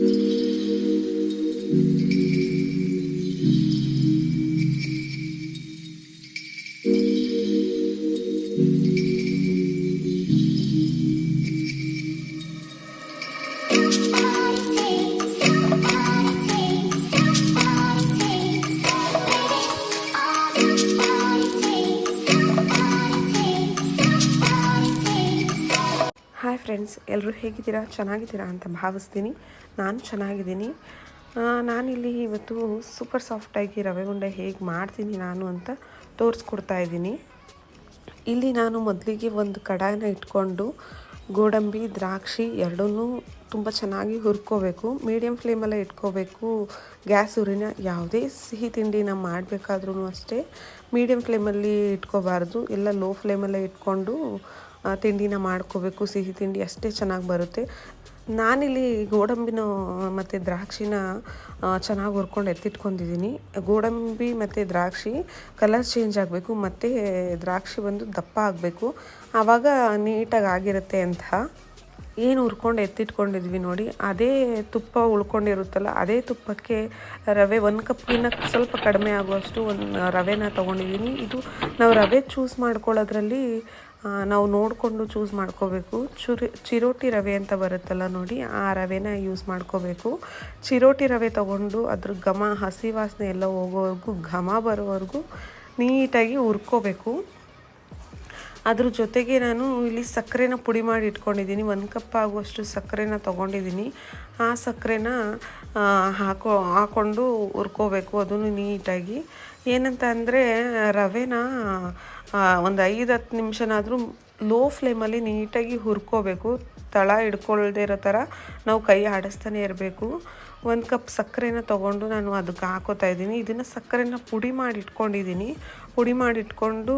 Mm-hmm. Friends ಎಲ್ಲರೂ ಹೇಗಿದ್ದೀರಾ? ಚೆನ್ನಾಗಿದ್ದೀರಾ ಅಂತ ಭಾವಿಸ್ತೀನಿ. ನಾನು ಚೆನ್ನಾಗಿದ್ದೀನಿ. ನಾನಿಲ್ಲಿ ಇವತ್ತು ಸೂಪರ್ ಸಾಫ್ಟಾಗಿ ರವೆ ಉಂಡೆ ಹೇಗೆ ಮಾಡ್ತೀನಿ ನಾನು ಅಂತ ತೋರಿಸ್ಕೊಡ್ತಾ ಇದ್ದೀನಿ. ಇಲ್ಲಿ ನಾನು ಮೊದಲಿಗೆ ಒಂದು ಕಡಾಯಿನ ಇಟ್ಕೊಂಡು ಗೋಡಂಬಿ, ದ್ರಾಕ್ಷಿ ಎರಡನ್ನೂ ತುಂಬ ಚೆನ್ನಾಗಿ ಹುರ್ಕೋಬೇಕು. ಮೀಡಿಯಮ್ ಫ್ಲೇಮಲ್ಲೇ ಇಟ್ಕೋಬೇಕು. ಗ್ಯಾಸ್ ಉರಿನ ಯಾವುದೇ ಸಿಹಿ ತಿಂಡಿನ ಮಾಡಬೇಕಾದ್ರೂ ಅಷ್ಟೇ ಮೀಡಿಯಮ್ ಫ್ಲೇಮಲ್ಲಿ ಇಟ್ಕೋಬಾರ್ದು. ಎಲ್ಲ ಲೋ ಫ್ಲೇಮಲ್ಲೇ ಇಟ್ಕೊಂಡು ತಿಂಡಿನ ಮಾಡ್ಕೋಬೇಕು, ಸಿಹಿ ತಿಂಡಿ ಅಷ್ಟೇ ಚೆನ್ನಾಗಿ ಬರುತ್ತೆ. ನಾನಿಲ್ಲಿ ಗೋಡಂಬಿನ ಮತ್ತು ದ್ರಾಕ್ಷಿನ ಚೆನ್ನಾಗಿ ಹುರ್ಕೊಂಡು ಎತ್ತಿಟ್ಕೊಂಡಿದ್ದೀನಿ. ಗೋಡಂಬಿ ಮತ್ತು ದ್ರಾಕ್ಷಿ ಕಲರ್ ಚೇಂಜ್ ಆಗಬೇಕು, ಮತ್ತು ದ್ರಾಕ್ಷಿ ಬಂದು ದಪ್ಪ ಆಗಬೇಕು. ಆವಾಗ ನೀಟಾಗಿ ಆಗಿರುತ್ತೆ ಅಂತ. ಏನು ಹುರ್ಕೊಂಡು ಎತ್ತಿಟ್ಕೊಂಡಿದ್ವಿ ನೋಡಿ, ಅದೇ ತುಪ್ಪ ಉಳ್ಕೊಂಡಿರುತ್ತಲ್ಲ, ಅದೇ ತುಪ್ಪಕ್ಕೆ ರವೆ ಒಂದು ಕಪ್ಪಿನ ಸ್ವಲ್ಪ ಕಡಿಮೆ ಆಗುವಷ್ಟು ಒಂದು ರವೆನ ತೊಗೊಂಡಿದ್ದೀನಿ. ಇದು ನಾವು ರವೆ ಚೂಸ್ ಮಾಡ್ಕೊಳ್ಳೋದ್ರಲ್ಲಿ ನಾವು ನೋಡಿಕೊಂಡು ಚೂಸ್ ಮಾಡ್ಕೋಬೇಕು. ಚುರಿ, ಚಿರೋಟಿ ರವೆ ಅಂತ ಬರುತ್ತಲ್ಲ ನೋಡಿ, ಆ ರವೆನ ಯೂಸ್ ಮಾಡ್ಕೋಬೇಕು. ಚಿರೋಟಿ ರವೆ ತೊಗೊಂಡು ಅದ್ರ ಘಮ, ಹಸಿ ವಾಸನೆ ಎಲ್ಲ ಹೋಗೋವರೆಗೂ, ಘಮ ಬರೋವರೆಗೂ ನೀಟಾಗಿ ಹುರ್ಕೋಬೇಕು. ಅದ್ರ ಜೊತೆಗೆ ನಾನು ಇಲ್ಲಿ ಸಕ್ಕರೆನ ಪುಡಿ ಮಾಡಿ ಇಟ್ಕೊಂಡಿದ್ದೀನಿ. ಒಂದು ಕಪ್ ಆಗುವಷ್ಟು ಸಕ್ಕರೆನ ತೊಗೊಂಡಿದ್ದೀನಿ. ಆ ಸಕ್ಕರೆನ ಹಾಕೋ ಹಾಕ್ಕೊಂಡು ಹುರ್ಕೋಬೇಕು. ಅದನ್ನು ನೀಟಾಗಿ. ಏನಂತ ಅಂದರೆ, ರವೆನ ಒಂದು ಐದು ಹತ್ತು ನಿಮಿಷನಾದರೂ ಲೋ ಫ್ಲೇಮಲ್ಲಿ ನೀಟಾಗಿ ಹುರ್ಕೋಬೇಕು. ತಳ ಹಿಡ್ಕೊಳ್ದೇ ಇರೋ ಥರ ನಾವು ಕೈ ಆಡಿಸ್ತಾನೆ ಇರಬೇಕು. ಒಂದು ಕಪ್ ಸಕ್ಕರೆನ ತೊಗೊಂಡು ನಾನು ಅದಕ್ಕೆ ಹಾಕೋತಾ ಇದ್ದೀನಿ. ಇದನ್ನು ಸಕ್ಕರೆನ ಪುಡಿ ಮಾಡಿ ಇಟ್ಕೊಂಡಿದ್ದೀನಿ. ಪುಡಿ ಮಾಡಿ ಇಟ್ಕೊಂಡು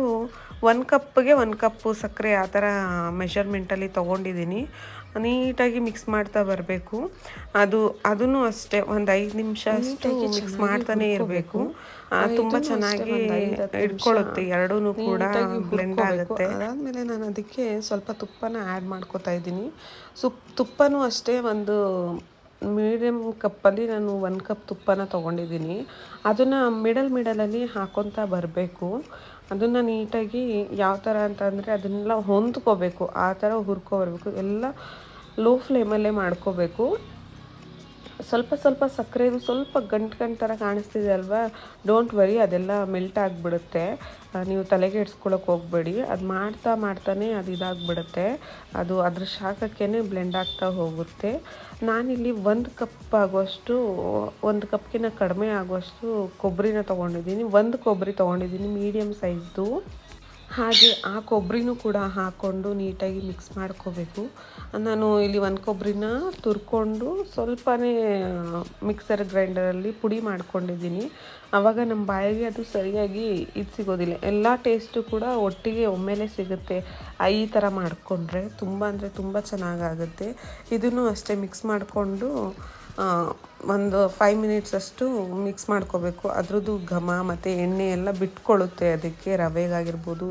ಒಂದು ಕಪ್ಗೆ ಒಂದು ಕಪ್ಪು ಸಕ್ಕರೆ ಆ ಥರ ಮೆಷರ್ಮೆಂಟಲ್ಲಿ ತೊಗೊಂಡಿದ್ದೀನಿ. ನೀಟಾಗಿ ಮಿಕ್ಸ್ ಮಾಡ್ತಾ ಬರಬೇಕು. ಅದು ಅದನ್ನು ಅಷ್ಟೇ ಒಂದು ಐದು ನಿಮಿಷ ಅಷ್ಟು ಮಿಕ್ಸ್ ಮಾಡ್ತಾನೆ ಇರಬೇಕು. ತುಂಬ ಚೆನ್ನಾಗಿ ಇಟ್ಕೊಳ್ಳುತ್ತೆ ಎರಡೂ ಕೂಡ ಬ್ಲೆಂಡ್ ಆಗುತ್ತೆ. ಅದಾದಮೇಲೆ ನಾನು ಅದಕ್ಕೆ ಸ್ವಲ್ಪ ತುಪ್ಪನ ಆ್ಯಡ್ ಮಾಡ್ಕೋತಾ ಇದ್ದೀನಿ. ಸುಪ್ ತುಪ್ಪನೂ ಅಷ್ಟೇ ಒಂದು ಮೀಡಿಯಮ್ ಕಪ್ಪಲ್ಲಿ ನಾನು ಒಂದು ಕಪ್ ತುಪ್ಪನ ತೊಗೊಂಡಿದ್ದೀನಿ. ಅದನ್ನು ಮಿಡಲ್ ಮಿಡಲಲ್ಲಿ ಹಾಕೊತಾ ಬರಬೇಕು. ಅದನ್ನು ನೀಟಾಗಿ ಯಾವ ಥರ ಅಂತಂದರೆ ಅದನ್ನೆಲ್ಲ ಹೊಂದ್ಕೋಬೇಕು. ಆ ಥರ ಹುರ್ಕೊಬರ್ಬೇಕು ಎಲ್ಲ ಲೋ ಫ್ಲೇಮಲ್ಲೇ ಮಾಡ್ಕೋಬೇಕು. ಸ್ವಲ್ಪ ಸ್ವಲ್ಪ ಸಕ್ಕರೆದು ಸ್ವಲ್ಪ ಗಂಟು ಗಂಟು ಥರ ಕಾಣಿಸ್ತಿದೆ ಅಲ್ವಾ? ಡೋಂಟ್ ವರಿ ಅದೆಲ್ಲ ಮೆಲ್ಟ್ ಆಗಿಬಿಡುತ್ತೆ. ನೀವು ತಲೆಗೆ ಇಡ್ಸ್ಕೊಳಕ್ಕೆ ಹೋಗಬೇಡಿ. ಅದು ಮಾಡ್ತಾ ಮಾಡ್ತಾನೆ ಅದು ಇದಾಗ್ಬಿಡುತ್ತೆ. ಅದು ಅದ್ರ ಶಾಖಕ್ಕೇ ಬ್ಲೆಂಡ್ ಆಗ್ತಾ ಹೋಗುತ್ತೆ. ನಾನಿಲ್ಲಿ ಒಂದು ಕಪ್ ಆಗುವಷ್ಟು, ಒಂದು ಕಪ್ಗಿನ ಕಡಿಮೆ ಆಗುವಷ್ಟು ಕೊಬ್ಬರಿನ ತೊಗೊಂಡಿದ್ದೀನಿ. ಒಂದು ಕೊಬ್ಬರಿ ತೊಗೊಂಡಿದ್ದೀನಿ ಮೀಡಿಯಮ್ ಸೈಜ್ದು ಹಾಗೆ ಆ ಕೊಬ್ಬರಿನೂ ಕೂಡ ಹಾಕ್ಕೊಂಡು ನೀಟಾಗಿ ಮಿಕ್ಸ್ ಮಾಡ್ಕೋಬೇಕು. ನಾನು ಇಲ್ಲಿ ಒಂದು ಕೊಬ್ಬರಿನ ತುರ್ಕೊಂಡು ಸ್ವಲ್ಪನೇ ಮಿಕ್ಸರ್ ಗ್ರೈಂಡರಲ್ಲಿ ಪುಡಿ ಮಾಡ್ಕೊಂಡಿದ್ದೀನಿ. ಆವಾಗ ನಮ್ಮ ಬಾಯಿಗೆ ಅದು ಸರಿಯಾಗಿ ಇದು ಸಿಗೋದಿಲ್ಲ. ಎಲ್ಲ ಟೇಸ್ಟು ಕೂಡ ಒಟ್ಟಿಗೆ ಒಮ್ಮೆಲೆ ಸಿಗುತ್ತೆ. ಈ ಥರ ಮಾಡಿಕೊಂಡ್ರೆ ತುಂಬ ಅಂದರೆ ತುಂಬ ಚೆನ್ನಾಗಾಗುತ್ತೆ. ಇದನ್ನು ಅಷ್ಟೇ ಮಿಕ್ಸ್ ಮಾಡಿಕೊಂಡು ಒಂದು ಫೈವ್ ಮಿನಿಟ್ಸ್ ಅಷ್ಟು ಮಿಕ್ಸ್ ಮಾಡ್ಕೋಬೇಕು. ಅದರದ್ದು ಘಮ ಮತ್ತು ಎಣ್ಣೆ ಎಲ್ಲ ಬಿಟ್ಕೊಳ್ಳುತ್ತೆ ಅದಕ್ಕೆ ರವೆಗಾಗಿರ್ಬೋದು,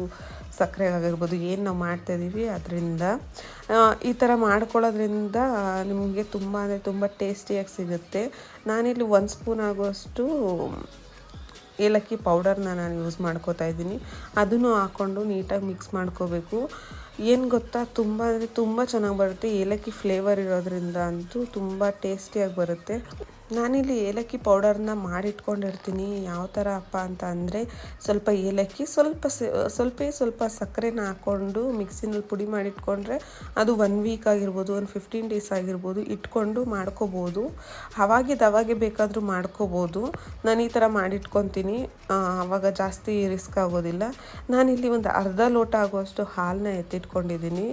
ಸಕ್ಕರೆಗಾಗಿರ್ಬೋದು, ಏನು ನಾವು ಮಾಡ್ತಾಯಿದ್ದೀವಿ ಅದರಿಂದ. ಈ ಥರ ಮಾಡ್ಕೊಳ್ಳೋದ್ರಿಂದ ನಿಮಗೆ ತುಂಬ ಅಂದರೆ ತುಂಬ ಟೇಸ್ಟಿಯಾಗಿ ಸಿಗುತ್ತೆ. ನಾನಿಲ್ಲಿ ಒಂದು ಸ್ಪೂನ್ ಆಗುವಷ್ಟು ಏಲಕ್ಕಿ ಪೌಡರ್ನ ನಾನು ಯೂಸ್ ಮಾಡ್ಕೋತಾ ಇದ್ದೀನಿ. ಅದನ್ನು ಹಾಕ್ಕೊಂಡು ನೀಟಾಗಿ ಮಿಕ್ಸ್ ಮಾಡ್ಕೋಬೇಕು. ಏನು ಗೊತ್ತಾ? ತುಂಬ ಅಂದರೆ ತುಂಬ ಚೆನ್ನಾಗಿ ಬರುತ್ತೆ. ಏಲಕ್ಕಿ ಫ್ಲೇವರ್ ಇರೋದ್ರಿಂದ ಅಂತೂ ತುಂಬ ಟೇಸ್ಟಿಯಾಗಿ ಬರುತ್ತೆ. ನಾನಿಲ್ಲಿ ಏಲಕ್ಕಿ ಪೌಡರ್ನ ಮಾಡಿಟ್ಕೊಂಡಿರ್ತೀನಿ. ಯಾವ ಥರ ಅಪ್ಪ ಅಂತ ಅಂದರೆ ಸ್ವಲ್ಪ ಏಲಕ್ಕಿ, ಸ್ವಲ್ಪ ಸ್ವಲ್ಪ ಸ್ವಲ್ಪ ಸಕ್ಕರೆನ ಹಾಕ್ಕೊಂಡು ಮಿಕ್ಸಿನಲ್ಲಿ ಪುಡಿ ಮಾಡಿಟ್ಕೊಂಡ್ರೆ ಅದು ಒನ್ ವೀಕ್ ಆಗಿರ್ಬೋದು, ಒಂದು ಫಿಫ್ಟೀನ್ ಡೇಸ್ ಆಗಿರ್ಬೋದು ಇಟ್ಕೊಂಡು ಮಾಡ್ಕೋಬೋದು. ಅವಾಗೆ ಬೇಕಾದರೂ ಮಾಡ್ಕೋಬೋದು. ನಾನು ಈ ಥರ ಮಾಡಿಟ್ಕೊತೀನಿ. ಆವಾಗ ಜಾಸ್ತಿ ರಿಸ್ಕ್ ಆಗೋದಿಲ್ಲ. ನಾನಿಲ್ಲಿ ಒಂದು ಅರ್ಧ ಲೋಟ ಆಗುವಷ್ಟು ಹಾಲನ್ನ ಎತ್ತಿಟ್ಕೊಂಡಿದ್ದೀನಿ.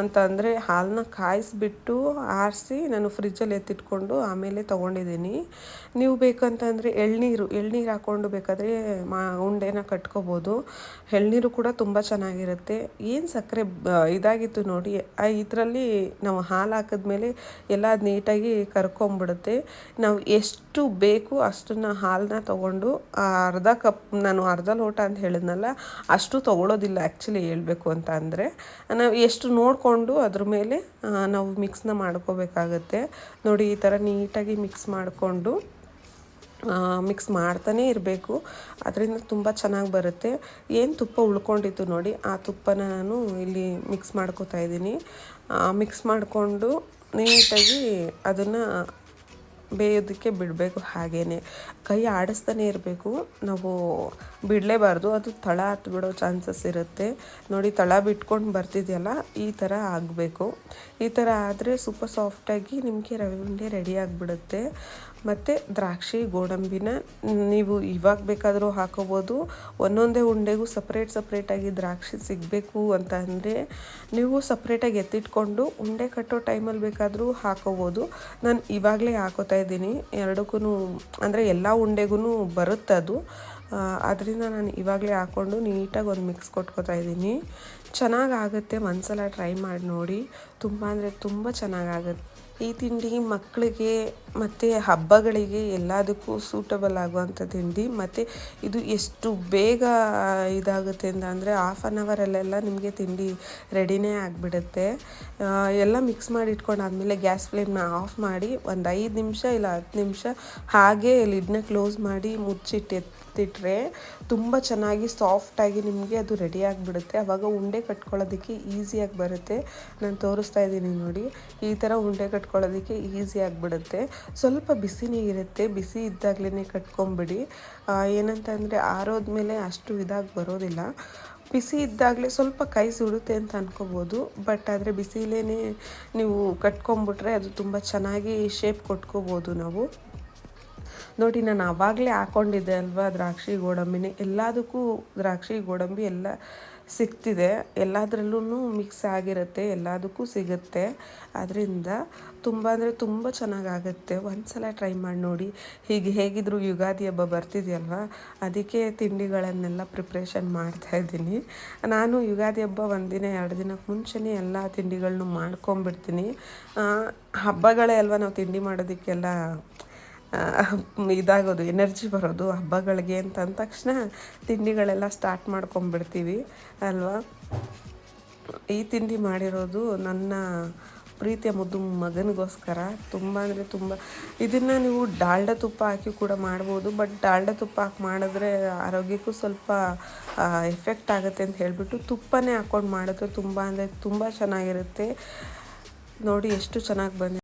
ಅಂತ ಅಂತಂದರೆ ಹಾಲನ್ನ ಕಾಯಿಸಿಬಿಟ್ಟು ಆರಿಸಿ ನಾನು ಫ್ರಿಜ್ಜಲ್ಲಿ ಎತ್ತಿಟ್ಕೊಂಡು ಆಮೇಲೆ ತೊಗೊಂಡಿದ್ದೀನಿ ಹಾಕ್ಕೊಂಡಿದ್ದೀನಿ ನೀವು ಬೇಕಂತಂದರೆ ಎಳ್ನೀರು ಎಳ್ನೀರು ಹಾಕ್ಕೊಂಡು ಬೇಕಾದರೆ ಮಾ, ಉಂಡೆನ ಕಟ್ಕೋಬೋದು. ಎಳ್ನೀರು ಕೂಡ ತುಂಬ ಚೆನ್ನಾಗಿರುತ್ತೆ. ಏನು ಸಕ್ಕರೆ ಇದಾಗಿತ್ತು ನೋಡಿ ಇದರಲ್ಲಿ ನಾವು ಹಾಲು ಹಾಕಿದ್ಮೇಲೆ ಎಲ್ಲ ನೀಟಾಗಿ ಕರ್ಕೊಂಬಿಡುತ್ತೆ. ನಾವು ಎಷ್ಟು ಬೇಕು ಅಷ್ಟನ್ನು ಹಾಲನ್ನ ತೊಗೊಂಡು ಅರ್ಧ ಕಪ್, ನಾನು ಅರ್ಧ ಲೋಟ ಅಂತ ಹೇಳಿದ್ನಲ್ಲ, ಅಷ್ಟು ತೊಗೊಳೋದಿಲ್ಲ ಆ್ಯಕ್ಚುಲಿ ಹೇಳಬೇಕು ಅಂತ ಅಂದರೆ. ನಾವು ಎಷ್ಟು ನೋಡಿಕೊಂಡು ಅದ್ರ ಮೇಲೆ ನಾವು ಮಿಕ್ಸ್ನ ಮಾಡ್ಕೋಬೇಕಾಗತ್ತೆ. ನೋಡಿ, ಈ ಥರ ನೀಟಾಗಿ ಮಿಕ್ಸ್ ಮಾಡಿಕೊಂಡು ಮಿಕ್ಸ್ ಮಾಡ್ತಾನೇ ಇರಬೇಕು. ಅದರಿಂದ ತುಂಬ ಚೆನ್ನಾಗಿ ಬರುತ್ತೆ. ಏನು ತುಪ್ಪ ಉಳ್ಕೊಂಡಿತ್ತು ನೋಡಿ, ಆ ತುಪ್ಪನ ನಾನು ಇಲ್ಲಿ ಮಿಕ್ಸ್ ಮಾಡ್ಕೋತಾ ಇದ್ದೀನಿ. ಮಿಕ್ಸ್ ಮಾಡಿಕೊಂಡು ನೀಟಾಗಿ ಅದನ್ನು ಬೇಯೋದಕ್ಕೆ ಬಿಡಬೇಕು ಹಾಗೇ ಕೈ ಆಡಿಸ್ತಾನೆ ಇರಬೇಕು. ನಾವು ಬಿಡಲೇಬಾರ್ದು. ಅದು ತಳ ಹತ್ತು ಬಿಡೋ ಚಾನ್ಸಸ್ ಇರುತ್ತೆ. ನೋಡಿ, ತಳ ಬಿಟ್ಕೊಂಡು ಬರ್ತಿದೆಯಲ್ಲ, ಈ ಥರ ಆಗಬೇಕು. ಈ ಥರ ಆದರೆ ಸೂಪರ್ ಸಾಫ್ಟಾಗಿ ನಿಮಗೆ ರವೆ ಉಂಡೆ ರೆಡಿ ಆಗಿಬಿಡುತ್ತೆ. ಮತ್ತು ದ್ರಾಕ್ಷಿ, ಗೋಡಂಬಿನ ನೀವು ಇವಾಗ ಬೇಕಾದರೂ ಹಾಕೋಬೋದು. ಒಂದೊಂದೇ ಉಂಡೆಗೂ ಸಪ್ರೇಟ್ ಸಪ್ರೇಟಾಗಿ ದ್ರಾಕ್ಷಿ ಸಿಗಬೇಕು ಅಂತ ಅಂದರೆ ನೀವು ಸಪ್ರೇಟಾಗಿ ಎತ್ತಿಟ್ಕೊಂಡು ಉಂಡೆ ಕಟ್ಟೋ ಟೈಮಲ್ಲಿ ಬೇಕಾದರೂ ಹಾಕೋಬೋದು. ನಾನು ಇವಾಗಲೇ ಹಾಕೋತಾ ಇದ್ದೀನಿ. ಎರಡಕ್ಕೂ ಅಂದರೆ ಎಲ್ಲ ಉಂಡೆಗೂ ಬರುತ್ತದು ಅದು. ಅದರಿಂದ ನಾನು ಇವಾಗಲೇ ಹಾಕ್ಕೊಂಡು ನೀಟಾಗಿ ಒಂದು ಮಿಕ್ಸ್ ಕೊಟ್ಕೋತಾ ಇದ್ದೀನಿ. ಚೆನ್ನಾಗಾಗುತ್ತೆ ಒಂದ್ಸಲ ಟ್ರೈ ಮಾಡಿ ನೋಡಿ. ತುಂಬ ಅಂದರೆ ತುಂಬ ಚೆನ್ನಾಗಾಗುತ್ತೆ ಈ ತಿಂಡಿ ಮಕ್ಕಳಿಗೆ ಮತ್ತು ಹಬ್ಬಗಳಿಗೆ ಎಲ್ಲದಕ್ಕೂ ಸೂಟಬಲ್ ಆಗುವಂಥ ತಿಂಡಿ. ಮತ್ತು ಇದು ಎಷ್ಟು ಬೇಗ ಇದಾಗುತ್ತೆ ಅಂತ ಅಂದರೆ ಹಾಫ್ ಆನ್ ಅವರಲ್ಲೆಲ್ಲ ನಿಮಗೆ ತಿಂಡಿ ರೆಡಿನೇ ಆಗಿಬಿಡುತ್ತೆ. ಎಲ್ಲ ಮಿಕ್ಸ್ ಮಾಡಿ ಇಟ್ಕೊಂಡಾದ್ಮೇಲೆ ಗ್ಯಾಸ್ ಫ್ಲೇಮ್ನ ಆಫ್ ಮಾಡಿ ಒಂದು ಐದು ನಿಮಿಷ ಇಲ್ಲ ಹತ್ತು ನಿಮಿಷ ಹಾಗೆ ಲಿಡ್ನ ಕ್ಲೋಸ್ ಮಾಡಿ ಮುಚ್ಚಿಟ್ಟು ಎತ್ತಿಟ್ರೆ ತುಂಬ ಚೆನ್ನಾಗಿ ಸಾಫ್ಟಾಗಿ ನಿಮಗೆ ಅದು ರೆಡಿ ಆಗಿಬಿಡುತ್ತೆ. ಆವಾಗ ಉಂಡೆ ಕಟ್ಕೊಳ್ಳೋದಕ್ಕೆ ಈಸಿಯಾಗಿ ಬರುತ್ತೆ. ನಾನು ತೋರಿಸ್ತಾ ಇದ್ದೀನಿ ನೋಡಿ. ಈ ಥರ ಉಂಡೆ ಕಟ್ಕೊಳ್ಳೋದಕ್ಕೆ ಈಸಿ ಆಗಿಬಿಡುತ್ತೆ. ಸ್ವಲ್ಪ ಬಿಸಿನೇ ಇರುತ್ತೆ. ಬಿಸಿ ಇದ್ದಾಗಲೇ ಕಟ್ಕೊಂಬಿಡಿ. ಏನಂತಂದರೆ ಆರೋದ್ಮೇಲೆ ಅಷ್ಟು ಇದಾಗಿ ಬರೋದಿಲ್ಲ. ಬಿಸಿ ಇದ್ದಾಗಲೇ ಸ್ವಲ್ಪ ಕೈ ಸುಡುತ್ತೆ ಅಂತ ಅನ್ಕೋಬೋದು. ಬಟ್ ಆದರೆ ಬಿಸಿಲೇ ನೀವು ಕಟ್ಕೊಂಬಿಟ್ರೆ ಅದು ತುಂಬ ಚೆನ್ನಾಗಿ ಶೇಪ್ ಕೊಟ್ಕೋಬೋದು ನಾವು. ನೋಡಿ, ನಾನು ಆವಾಗಲೇ ಹಾಕ್ಕೊಂಡಿದ್ದೆ ಅಲ್ವಾ ದ್ರಾಕ್ಷಿ ಗೋಡಂಬಿನೇ. ಎಲ್ಲದಕ್ಕೂ ದ್ರಾಕ್ಷಿ ಗೋಡಂಬಿ ಎಲ್ಲ ಸಿಗ್ತಿದೆ. ಎಲ್ಲದರಲ್ಲೂ ಮಿಕ್ಸ್ ಆಗಿರುತ್ತೆ. ಎಲ್ಲದಕ್ಕೂ ಸಿಗುತ್ತೆ. ಅದರಿಂದ ತುಂಬ ಅಂದರೆ ತುಂಬ ಚೆನ್ನಾಗಾಗುತ್ತೆ. ಒಂದ್ಸಲ ಟ್ರೈ ಮಾಡಿ ನೋಡಿ. ಹೀಗೆ ಹೇಗಿದ್ರು ಯುಗಾದಿ ಹಬ್ಬ ಬರ್ತಿದೆಯಲ್ವಾ? ಅದಕ್ಕೆ ತಿಂಡಿಗಳನ್ನೆಲ್ಲ ಪ್ರಿಪ್ರೇಷನ್ ಮಾಡ್ತಾ ಇದ್ದೀನಿ. ನಾನು ಯುಗಾದಿ ಹಬ್ಬ ಒಂದಿನ, ಎರಡು ದಿನಕ್ಕೆ ಮುಂಚೆನೇ ಎಲ್ಲ ತಿಂಡಿಗಳನ್ನು ಮಾಡ್ಕೊಂಬಿಡ್ತೀನಿ ಹಬ್ಬಗಳೇ ಅಲ್ವಾ ನಾವು ತಿಂಡಿ ಮಾಡೋದಕ್ಕೆಲ್ಲ ಇದಾಗೋದು ಎನರ್ಜಿ ಬರೋದು. ಹಬ್ಬಗಳಿಗೆ ಅಂತ ಅಂದ ತಕ್ಷಣ ತಿಂಡಿಗಳೆಲ್ಲ ಸ್ಟಾರ್ಟ್ ಮಾಡ್ಕೊಂಬಿಡ್ತೀವಿ ಅಲ್ವಾ? ಈ ತಿಂಡಿ ಮಾಡಿರೋದು ನನ್ನ ಪ್ರೀತಿಯ ಮುದ್ದು ಮಗನಿಗೋಸ್ಕರ ತುಂಬ ಅಂದರೆ ತುಂಬ ಇದನ್ನು ನೀವು ಡಾಲ್ಡ ತುಪ್ಪ ಹಾಕಿ ಕೂಡ ಮಾಡ್ಬೋದು ಬಟ್ ಡಾಲ್ಡ ತುಪ್ಪ ಹಾಕಿ ಮಾಡಿದ್ರೆ ಆರೋಗ್ಯಕ್ಕೂ ಸ್ವಲ್ಪ ಎಫೆಕ್ಟ್ ಆಗುತ್ತೆ ಅಂತ ಹೇಳಿಬಿಟ್ಟು ತುಪ್ಪನೇ ಹಾಕ್ಕೊಂಡು ಮಾಡಿದ್ರೆ ತುಂಬ ಅಂದರೆ ತುಂಬ ಚೆನ್ನಾಗಿರುತ್ತೆ. ನೋಡಿ ಎಷ್ಟು ಚೆನ್ನಾಗಿ ಬಂದಿದೆ.